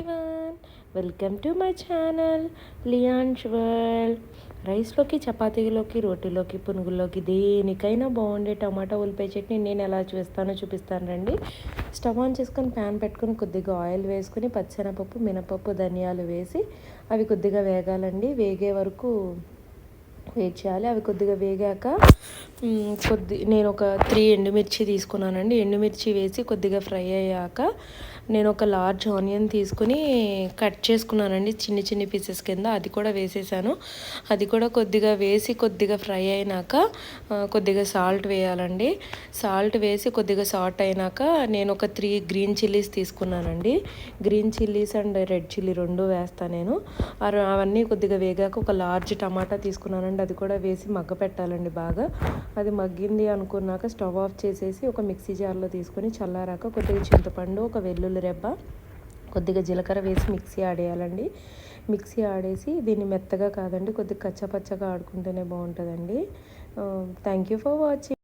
Everyone welcome to my channel లియాన్స్ world రైస్లోకి చపాతీలోకి రోటీలోకి పునుగుల్లోకి దేనికైనా బాగుండే టమాటా ఉల్లిపాయ చట్నీ నేను ఎలా చేస్తానో చూపిస్తాను రండి. స్టవ్ ఆన్ చేసుకొని ప్యాన్ పెట్టుకొని కొద్దిగా ఆయిల్ వేసుకొని పచ్చెనపప్పు మినపప్పు ధనియాలు వేసి అవి కొద్దిగా వేగాలండి. వేగే వరకు వెయిట్ చేయాలి. అవి కొద్దిగా వేగాక కొద్ది నేను ఒక త్రీ ఎండుమిర్చి తీసుకున్నానండి. ఎండుమిర్చి వేసి కొద్దిగా ఫ్రై అయ్యాక నేను ఒక లార్జ్ ఆనియన్ తీసుకుని కట్ చేసుకున్నానండి. చిన్ని చిన్ని పీసెస్ కింద అది కూడా వేసేసాను. అది కూడా కొద్దిగా వేసి కొద్దిగా ఫ్రై అయినాక కొద్దిగా సాల్ట్ వేయాలండి. సాల్ట్ వేసి కొద్దిగా సాల్ట్ అయినాక నేను ఒక త్రీ గ్రీన్ చిల్లీస్ తీసుకున్నానండి. Green chillies and red chilli రెండు వేస్తాను నేను. అవన్నీ కొద్దిగా వేగాక ఒక లార్జ్ టమాటా తీసుకున్నానండి. అది కూడా వేసి మగ్గ పెట్టాలండి బాగా. అది మగ్గింది అనుకున్నాక స్టవ్ ఆఫ్ చేసేసి ఒక మిక్సీ జార్లో తీసుకొని చల్లారాక కొద్దిగా చింతపండు ఒక వెల్లుల్లి రెబ్బ కొద్దిగా జీలకర్ర వేసి మిక్సీ ఆడేయాలండి మిక్సీ ఆడేసి దీన్ని మెత్తగా కాదండి కొద్దిగా కచ్చపచ్చగా ఆడుకుంటేనే బాగుంటుందండి. Thank you for watching.